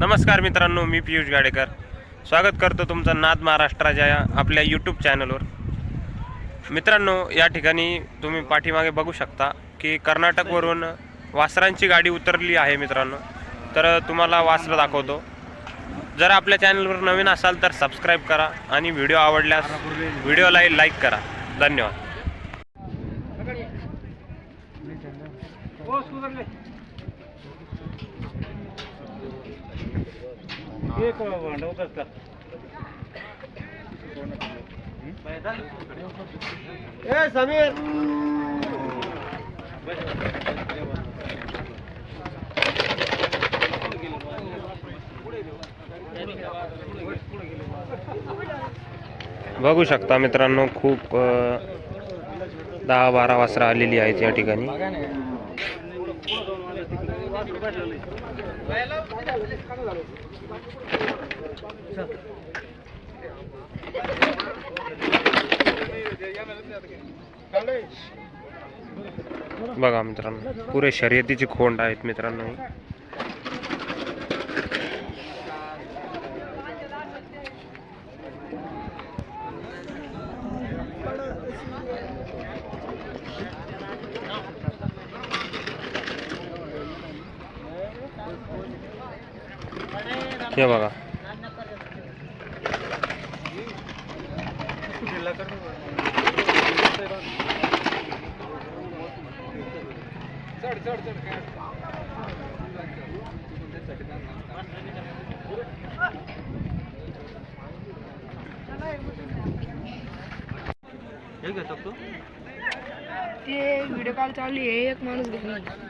नमस्कार मित्रांनो मी पियुष गाडेकर. स्वागत करतो तुमचं नाद महाराष्ट्राच्या या आपल्या यूट्यूब चॅनलवर मित्रांनो या ठिकाणी तुम्ही पाठीमागे बघू शकता की कर्नाटकवरून वासरांची गाडी उतरली आहे मित्रांनो. तर तुम्हाला वासरं दाखवतो. जर आपल्या चॅनलवर नवीन असाल तर सबस्क्राईब करा आणि व्हिडिओ आवडल्यास व्हिडिओला लाईक करा. धन्यवाद. ए समीर! बघू शकता मित्रांनो खूप दहा बारा वासरं आलेली आहेत या ठिकाणी. बघा मित्रांनो पुरे शर्यतीची खोंड आहेत मित्रांनो. ही. हे बघा ते व्हिडिओ कॉल चालू आहे एक माणूस घरी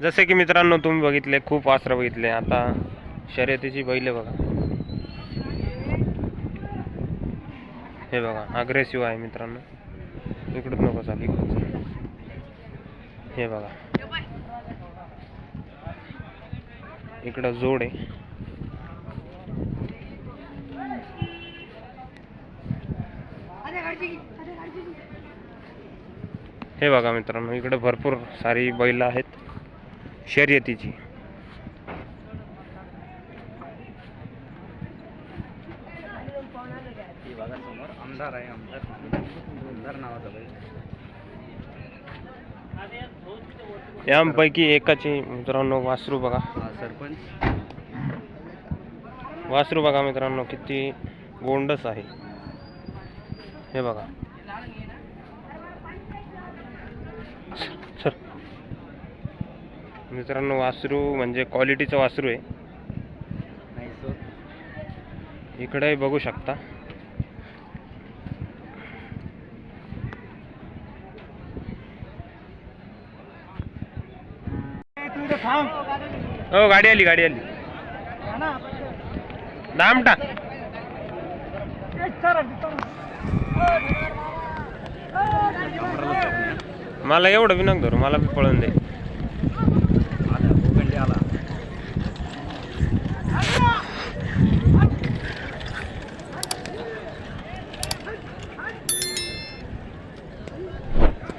जसे की मित्रांनो तुम्ही बघितले खूप वासरं बघितले. आता शर्यतीची बैले बघा. हे बघा अग्रेसिव्ह आहे मित्रांनो. इकडून नको चाल. इकडून हे बघा. इकडं जोड आहे. हे बघा मित्रांनो इकडे भरपूर सारी बैल आहेत. शर्यतीची. आमदार आहे आमदार. आमदार नावाचा बाई यापैकी एकाची मित्रांनो वासरू बघा. सरपंच. वासरू बघा मित्रांनो किती गोंडस आहे. हे बघा. सर. मित्रांनो वासरू म्हणजे क्वालिटीचं वासरू आहे. इकडे बघू शकता. हो गाडी आली गाडी आली. दाम टाक. मला एवढं बी धरू मला बी पळून दे.